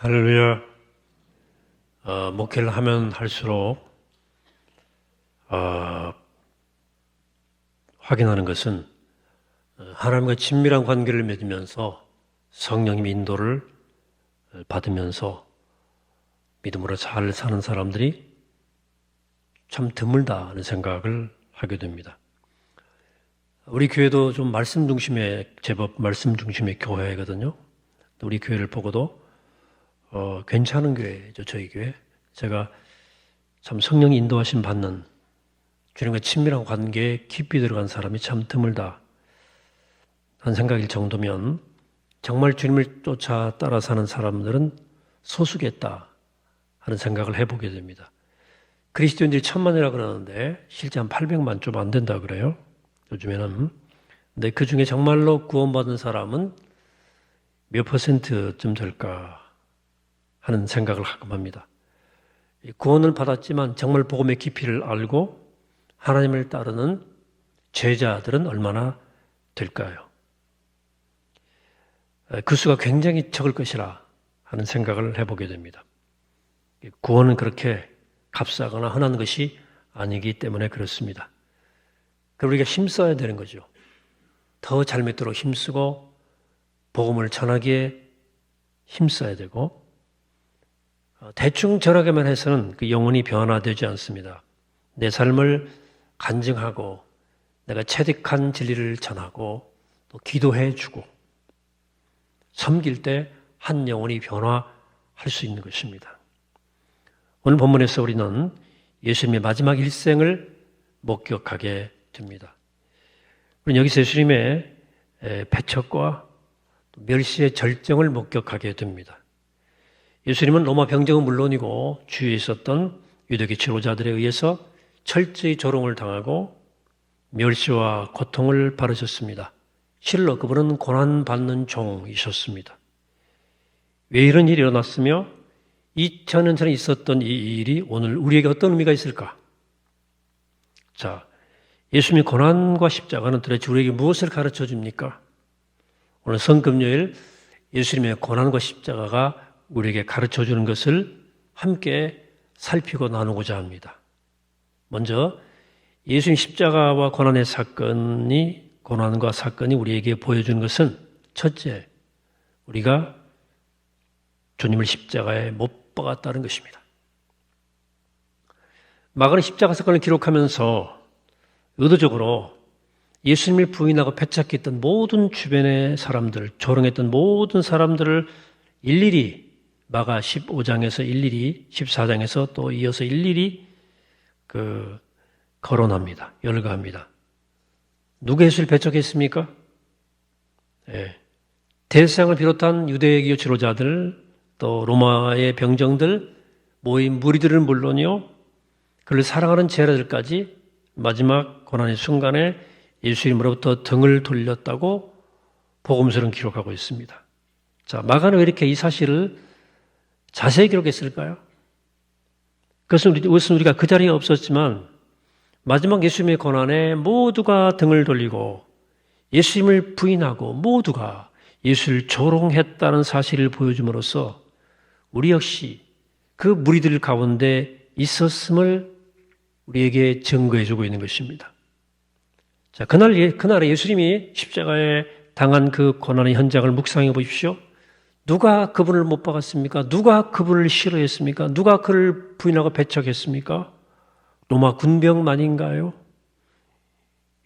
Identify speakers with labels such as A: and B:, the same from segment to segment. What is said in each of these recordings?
A: 할렐루야. 어, 목회를 하면 할수록 어, 확인하는 것은 어, 하나님과 친밀한 관계를 맺으면서 성령님 인도를 받으면서 믿음으로 잘 사는 사람들이 참 드물다 하는 생각을 하게 됩니다. 우리 교회도 좀 말씀 중심의 제법 말씀 중심의 교회거든요. 우리 교회를 보고도 어, 괜찮은 교회죠, 저희 교회. 제가 참 성령이 인도하심 받는 주님과 친밀한 관계에 깊이 들어간 사람이 참 드물다. 한 생각일 정도면 정말 주님을 쫓아 따라 사는 사람들은 소수겠다 하는 생각을 해보게 됩니다. 그리스도인들이 천만이라 그러는데 실제 한 800만 좀 안 된다 그래요. 요즘에는. 근데 그 중에 정말로 구원받은 사람은 몇 퍼센트쯤 될까 하는 생각을 가끔 합니다. 구원을 받았지만 정말 복음의 깊이를 알고 하나님을 따르는 제자들은 얼마나 될까요? 그 수가 굉장히 적을 것이라 하는 생각을 해보게 됩니다. 구원은 그렇게 값싸거나 흔한 것이 아니기 때문에 그렇습니다. 그럼 우리가 힘써야 되는 거죠. 더 잘 믿도록 힘쓰고 복음을 전하기에 힘써야 되고 대충 전하게만 해서는 그 영혼이 변화되지 않습니다. 내 삶을 간증하고 내가 체득한 진리를 전하고 또 기도해 주고 섬길 때 한 영혼이 변화할 수 있는 것입니다. 오늘 본문에서 우리는 예수님의 마지막 일생을 목격하게 됩니다. 우리는 여기서 예수님의 배척과 멸시의 절정을 목격하게 됩니다. 예수님은 로마 병정은 물론이고 주위에 있었던 유대교 지도자들에 의해서 철저히 조롱을 당하고 멸시와 고통을 받으셨습니다. 실로 그분은 고난받는 종이셨습니다. 왜 이런 일이 일어났으며 2000년 전에 있었던 이 일이 오늘 우리에게 어떤 의미가 있을까? 자, 예수님의 고난과 십자가는 도대체 우리에게 무엇을 가르쳐 줍니까? 오늘 성금요일 예수님의 고난과 십자가가 우리에게 가르쳐 주는 것을 함께 살피고 나누고자 합니다. 먼저 예수님 십자가와 고난의 사건이 고난과 사건이 우리에게 보여주는 것은 첫째, 우리가 주님을 십자가에 못 박았다는 것입니다. 마가는 십자가 사건을 기록하면서 의도적으로 예수님을 부인하고 배척했던 모든 주변의 사람들, 조롱했던 모든 사람들을 일일이 마가 15장에서 일일이 14장에서 또 이어서 일일이 그 거론합니다. 열거합니다. 누가 예수를 배척했습니까? 예. 대세상을 비롯한 유대교 지도자들 또 로마의 병정들 모인 무리들은 물론이요. 그를 사랑하는 제자들까지 마지막 고난의 순간에 예수님으로부터 등을 돌렸다고 복음서는 기록하고 있습니다. 자, 마가는 왜 이렇게 이 사실을 자세히 기록했을까요? 그것은 우리, 그것은 우리가 그 자리에 없었지만 마지막 예수님의 고난에 모두가 등을 돌리고 예수님을 부인하고 모두가 예수를 조롱했다는 사실을 보여줌으로써 우리 역시 그 무리들 가운데 있었음을 우리에게 증거해주고 있는 것입니다. 자, 그날, 예, 그날에 예수님이 십자가에 당한 그 고난의 현장을 묵상해 보십시오. 누가 그분을 못 박았습니까? 누가 그분을 싫어했습니까? 누가 그를 부인하고 배척했습니까? 로마 군병만인가요?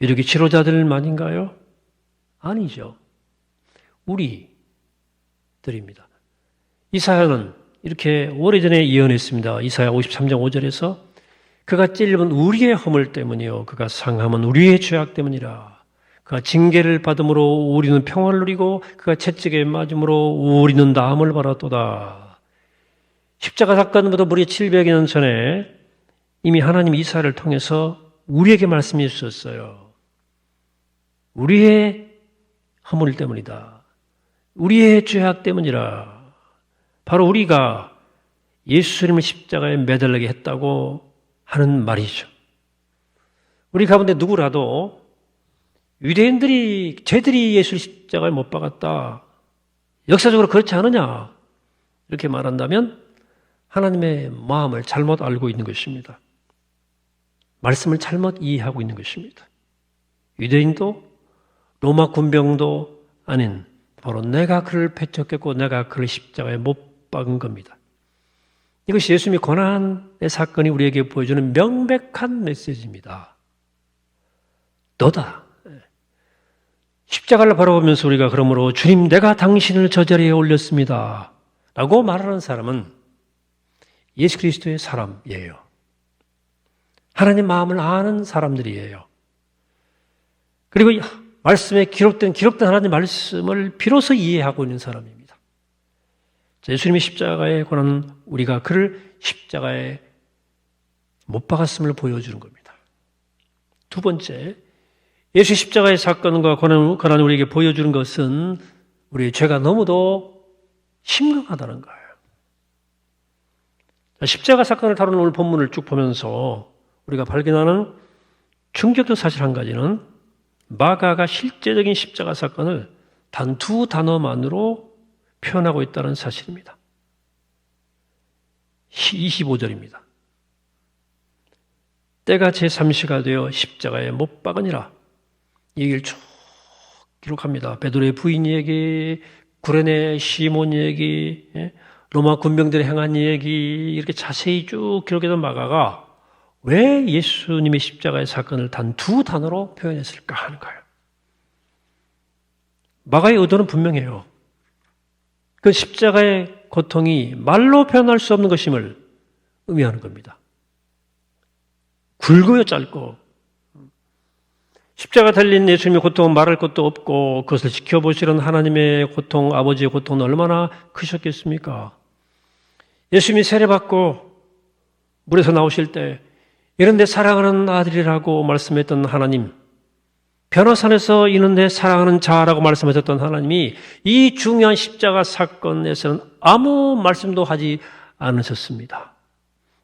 A: 이렇게 치료자들만인가요? 아니죠. 우리들입니다. 이사야는 이렇게 오래전에 예언했습니다. 이사야 53장 5절에서 그가 찔림은 우리의 허물 때문이요. 그가 상함은 우리의 죄악 때문이라. 그가 징계를 받음으로 우리는 평화를 누리고 그가 채찍에 맞음으로 우리는 나음을 받았도다. 십자가 사건보다 무려 700여 년 전에 이미 하나님 이사를 통해서 우리에게 말씀해 주셨어요. 우리의 허물 때문이다. 우리의 죄악 때문이라. 바로 우리가 예수님을 십자가에 매달리게 했다고 하는 말이죠. 우리 가운데 누구라도 유대인들이 쟤들이 예수를 십자가에 못 박았다. 역사적으로 그렇지 않느냐? 이렇게 말한다면 하나님의 마음을 잘못 알고 있는 것입니다. 말씀을 잘못 이해하고 있는 것입니다. 유대인도 로마 군병도 아닌 바로 내가 그를 배척했고 내가 그를 십자가에 못 박은 겁니다. 이것이 예수님의 고난의 사건이 우리에게 보여주는 명백한 메시지입니다. 너다. 십자가를 바라보면서 우리가 그러므로 주님 내가 당신을 저 자리에 올렸습니다. 라고 말하는 사람은 예수 그리스도의 사람이에요. 하나님 마음을 아는 사람들이에요. 그리고 이 말씀에 기록된 기록된 하나님 말씀을 비로소 이해하고 있는 사람입니다. 자, 예수님의 십자가에 관한 우리가 그를 십자가에 못 박았음을 보여주는 겁니다. 두 번째, 예수 십자가의 사건과 고난, 고난 우리에게 보여주는 것은 우리의 죄가 너무도 심각하다는 거예요. 자, 십자가 사건을 다루는 오늘 본문을 쭉 보면서 우리가 발견하는 충격적 사실 한 가지는 마가가 실제적인 십자가 사건을 단 두 단어만으로 표현하고 있다는 사실입니다. 25절입니다. 때가 제3시가 되어 십자가에 못 박으니라. 이 얘기를 쭉 기록합니다. 베드로의 부인 얘기, 구레네 시몬 얘기, 예? 로마 군병들이 행한 얘기 이렇게 자세히 쭉 기록해둔 마가가 왜 예수님의 십자가의 사건을 단 두 단어로 표현했을까 하는 거예요. 마가의 의도는 분명해요. 그 십자가의 고통이 말로 표현할 수 없는 것임을 의미하는 겁니다. 굵고요, 짧고. 십자가 달린 예수님의 고통은 말할 것도 없고 그것을 지켜보시는 하나님의 고통, 아버지의 고통은 얼마나 크셨겠습니까? 예수님이 세례받고 물에서 나오실 때 이런 내 사랑하는 아들이라고 말씀했던 하나님, 변호산에서 이는 내 사랑하는 자라고 말씀하셨던 하나님이 이 중요한 십자가 사건에서는 아무 말씀도 하지 않으셨습니다.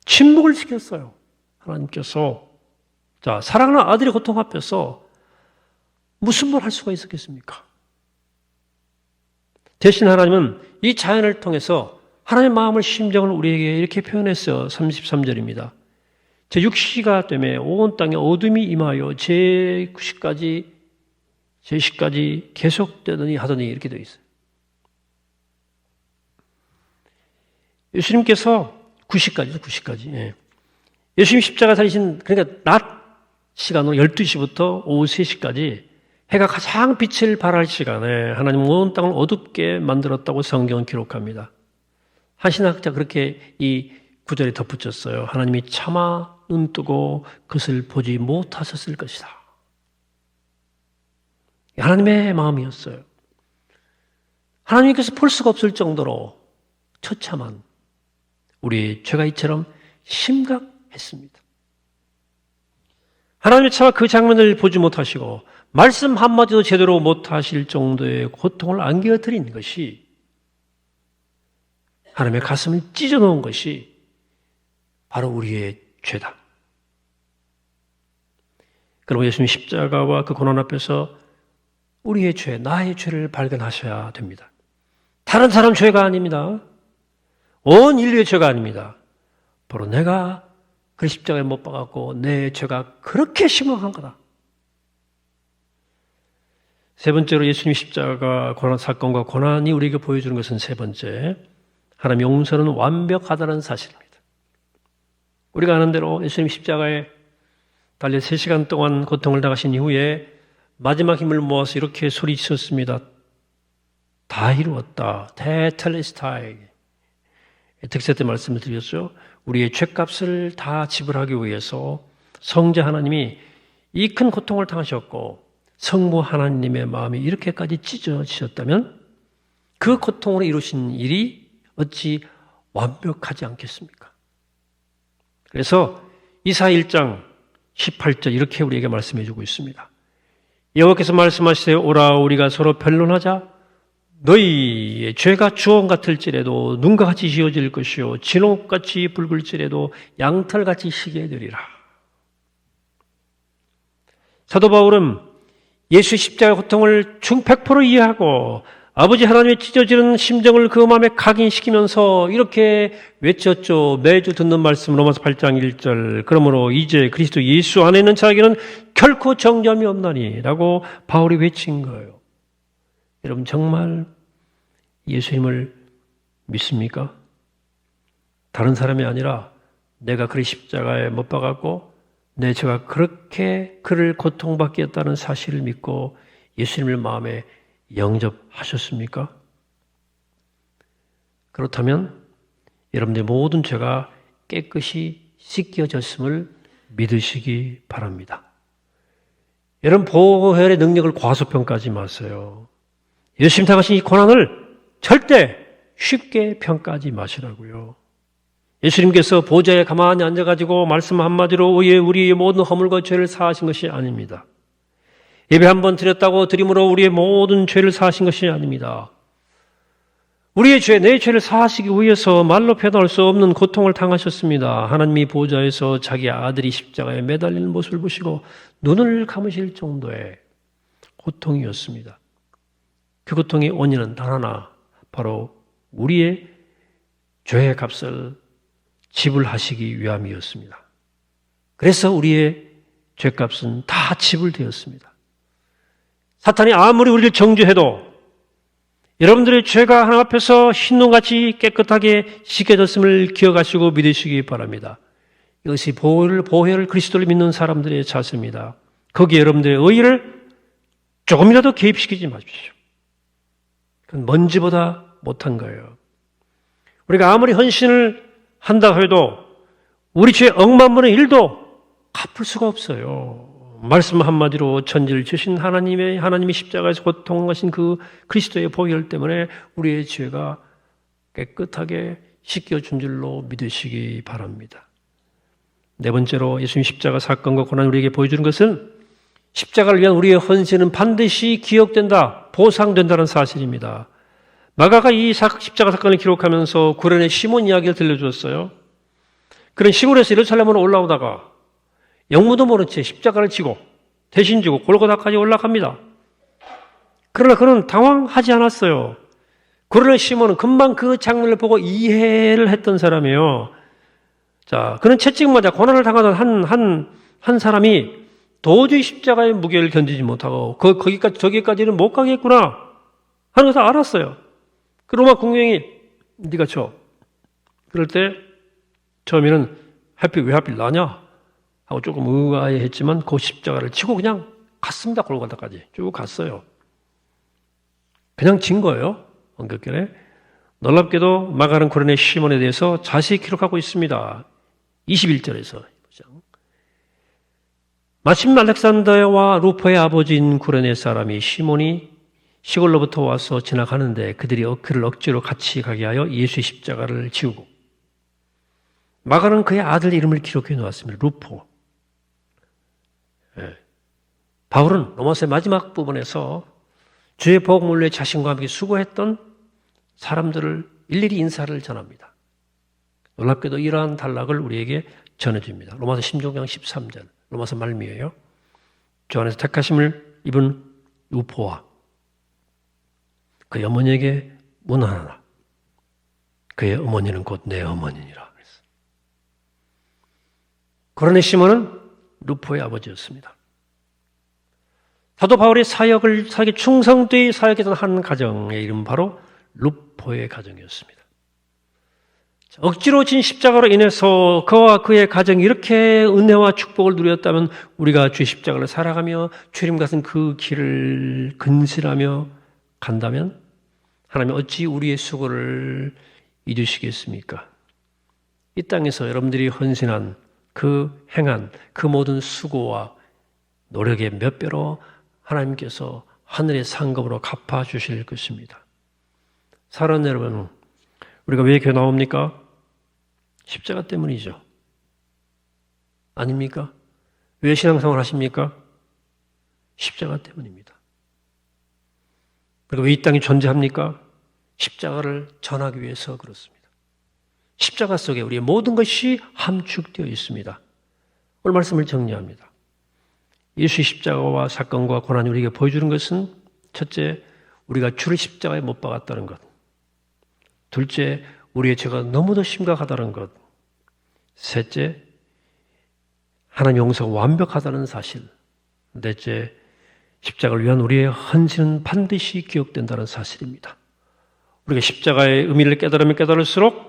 A: 침묵을 시켰어요. 하나님께서. 자, 사랑하는 아들의 고통 앞에서 무슨 말할 수가 있었겠습니까? 대신 하나님은 이 자연을 통해서 하나님의 마음을 심정을 우리에게 이렇게 표현했어요. 33절입니다. 제 6시가 되매 온 땅에 어둠이 임하여 제 9시까지 제 10까지 계속되더니 하더니 이렇게 되어 있어요. 예수님께서 9시까지죠, 9시까지. 예. 예수님 십자가 살리신, 그러니까 낮 시간으로 12시부터 오후 3시까지 해가 가장 빛을 발할 시간에 하나님 온 땅을 어둡게 만들었다고 성경은 기록합니다. 한 신학자 그렇게 이 구절에 덧붙였어요. 하나님이 차마 눈 뜨고 그것을 보지 못하셨을 것이다. 하나님의 마음이었어요. 하나님께서 볼 수가 없을 정도로 처참한 우리 죄가 이처럼 심각했습니다. 하나님의 차마 그 장면을 보지 못하시고 말씀 한마디도 제대로 못하실 정도의 고통을 안겨드린 것이 하나님의 가슴을 찢어놓은 것이 바로 우리의 죄다. 그럼 예수님 십자가와 그 고난 앞에서 우리의 죄, 나의 죄를 발견하셔야 됩니다. 다른 사람 죄가 아닙니다. 온 인류의 죄가 아닙니다. 바로 내가 그 십자가에 못 박았고 내 죄가 그렇게 심각한 거다. 세 번째로 예수님 십자가 고난 사건과 고난이 우리에게 보여주는 것은 세 번째 하나님 용서는 완벽하다는 사실입니다. 우리가 아는 대로 예수님 십자가에 달려 3시간 동안 고통을 당하신 이후에 마지막 힘을 모아서 이렇게 소리치셨습니다. 다 이루었다. 테텔레스타이. 특세 때 말씀을 드렸죠. 우리의 죄값을 다 지불하기 위해서 성자 하나님이 이 큰 고통을 당하셨고 성부 하나님의 마음이 이렇게까지 찢어지셨다면 그 고통으로 이루신 일이 어찌 완벽하지 않겠습니까? 그래서 이사 1장 18절 이렇게 우리에게 말씀해 주고 있습니다. 여호와께서 말씀하시세요. 오라 우리가 서로 변론하자. 너희의 죄가 주홍 같을지라도 눈과 같이 지어질 것이요 진홍같이 붉을지라도 양털같이 시게 되리라. 사도 바울은 예수 십자가 고통을 중 100% 이해하고 아버지 하나님의 찢어지는 심정을 그 마음에 각인시키면서 이렇게 외쳤죠. 매주 듣는 말씀 로마서 8장 1절. 그러므로 이제 그리스도 예수 안에 있는 자에게는 결코 정점이 없나니라고 바울이 외친 거예요. 여러분 정말 예수님을 믿습니까? 다른 사람이 아니라 내가 그리 십자가에 못 박았고 내 제가 그렇게 그를 고통받게 했다는 사실을 믿고 예수님을 마음에 영접하셨습니까? 그렇다면 여러분의 모든 죄가 깨끗이 씻겨졌음을 믿으시기 바랍니다. 여러분 보혈의 능력을 과소평가하지 마세요. 예수님 당하신 이 고난을 절대 쉽게 평가하지 마시라고요. 예수님께서 보좌에 가만히 앉아가지고 말씀 한마디로 우리의 모든 허물과 죄를 사하신 것이 아닙니다. 예배 한 번 드렸다고 드림으로 우리의 모든 죄를 사하신 것이 아닙니다. 우리의 죄, 내 죄를 사하시기 위해서 말로 표현할 수 없는 고통을 당하셨습니다. 하나님이 보좌에서 자기 아들이 십자가에 매달리는 모습을 보시고 눈을 감으실 정도의 고통이었습니다. 그 고통의 원인은 단 하나, 바로 우리의 죄의 값을 지불하시기 위함이었습니다. 그래서 우리의 죄값은 다 지불되었습니다. 사탄이 아무리 우리를 정죄해도 여러분들의 죄가 하나님 앞에서 흰눈같이 깨끗하게 씻겨졌음을 기억하시고 믿으시기 바랍니다. 이것이 보혈을, 보혈을 그리스도를 믿는 사람들의 자세입니다. 거기에 여러분들의 의의를 조금이라도 개입시키지 마십시오. 그건 먼지보다 못한 거예요. 우리가 아무리 헌신을 한다 해도 우리 죄 억만분의 일도 갚을 수가 없어요. 말씀 한마디로 천지를 주신 하나님의 하나님이 십자가에서 고통하신 그 그리스도의 보혈 때문에 우리의 죄가 깨끗하게 씻겨 준 줄로 믿으시기 바랍니다. 네 번째로 예수님 십자가 사건과 고난 우리에게 보여주는 것은 십자가를 위한 우리의 헌신은 반드시 기억된다, 보상된다는 사실입니다. 마가가 이 십자가 사건을 기록하면서 구련의 시몬 이야기를 들려주었어요. 그런 시골에서 예루살렘으로 올라오다가 영무도 모른 채 십자가를 지고 대신 지고 골고다까지 올라갑니다. 그러나 그는 당황하지 않았어요. 그러나 시몬은 금방 그 장면을 보고 이해를 했던 사람이에요. 자, 그는 채찍맞아 고난을 당하던 한, 한, 한 사람이 도저히 십자가의 무게를 견디지 못하고 그, 거기까지, 저기까지는 못 가겠구나 하는 것을 알았어요. 그 로마 공경이 네가 쳐. 그럴 때 처음에는 하필 왜 하필 나냐? 하고 조금 의아해했지만 그 십자가를 치고 그냥 갔습니다. 골고다까지 쭉 갔어요. 그냥 진 거예요. 원격결에. 놀랍게도 마가는 코르네 시몬에 대해서 자세히 기록하고 있습니다. 21절에서. 마침 알렉산더와 루퍼의 아버지인 구레네 사람이 시몬이 시골로부터 와서 지나가는데 그들이 그를 억지로 같이 가게 하여 예수의 십자가를 지우고 마가는 그의 아들 이름을 기록해 놓았습니다. 루포. 예. 바울은 로마서의 마지막 부분에서 주의 복음을 위해 자신과 함께 수고했던 사람들을 일일이 인사를 전합니다. 놀랍게도 이러한 단락을 우리에게 전해줍니다. 로마서 16장 13절, 로마서 말미에요. 주 안에서 택하심을 입은 루포와 그의 어머니에게 문안하라. 그의 어머니는 곧 내 어머니니라. 그러네 시몬은 루포의 아버지였습니다. 사도 바울의 사역을 사역에 충성되이 사역했던 한 가정의 이름 바로 루포의 가정이었습니다. 억지로 진 십자가로 인해서 그와 그의 가정이 이렇게 은혜와 축복을 누렸다면 우리가 주의 십자가를 살아가며 주님 같은 그 길을 근실하며 간다면 하나님 어찌 우리의 수고를 잊으시겠습니까? 이 땅에서 여러분들이 헌신한 그 행한 그 모든 수고와 노력의 몇 배로 하나님께서 하늘의 상급으로 갚아 주실 것입니다. 사랑 여러분, 우리가 왜 교회 나옵니까? 십자가 때문이죠. 아닙니까? 왜 신앙생활 하십니까? 십자가 때문입니다. 그리고 왜이 땅이 존재합니까? 십자가를 전하기 위해서 그렇습니다. 십자가 속에 우리의 모든 것이 함축되어 있습니다. 오늘 말씀을 정리합니다. 예수의 십자가와 사건과 고난이 우리에게 보여주는 것은 첫째, 우리가 주를 십자가에 못 박았다는 것. 둘째, 우리의 죄가 너무도 심각하다는 것. 셋째, 하나님 용서가 완벽하다는 사실. 넷째, 십자가를 위한 우리의 헌신은 반드시 기억된다는 사실입니다. 우리가 십자가의 의미를 깨달으면 깨달을수록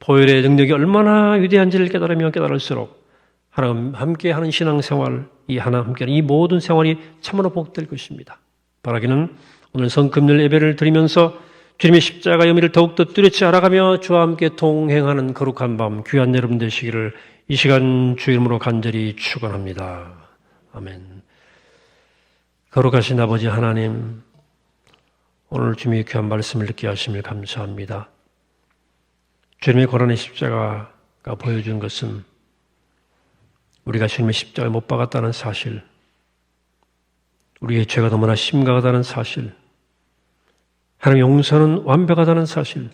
A: 보혈의 능력이 얼마나 위대한지를 깨달으면 깨달을수록 하나님 함께 하는 신앙생활, 이 하나님 함께 하는 이 모든 생활이 참으로 복될 것입니다. 바라기는 오늘 성금열 예배를 드리면서 주님의 십자가의 의미를 더욱더 뚜렷이 알아가며 주와 함께 동행하는 거룩한 밤 귀한 여러분 되시기를 이 시간 주 이름으로 간절히 축원합니다. 아멘. 거룩하신 아버지 하나님, 오늘 주님의 귀한 말씀을 듣게 하심을 감사합니다. 주님의 고난의 십자가가 보여준 것은 우리가 주님의 십자가에 못 박았다는 사실, 우리의 죄가 너무나 심각하다는 사실, 하나님 용서는 완벽하다는 사실,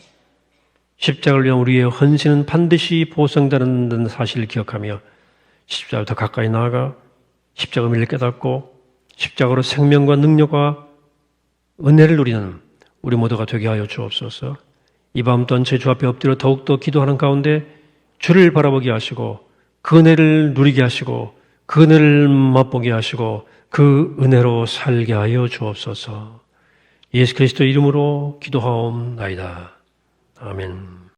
A: 십자가를 위한 우리의 헌신은 반드시 보상되는 사실을 기억하며 십자가를 더 가까이 나아가 십자가 의미를 깨닫고 십자가로 생명과 능력과 은혜를 누리는 우리 모두가 되게 하여 주옵소서. 이밤 또한 제주 앞에 엎드려 더욱더 기도하는 가운데 주를 바라보게 하시고 그 은혜를 누리게 하시고 그 은혜를 맛보게 하시고 그 은혜로 살게 하여 주옵소서. 예수 그리스도 이름으로 기도하옵나이다. 아멘.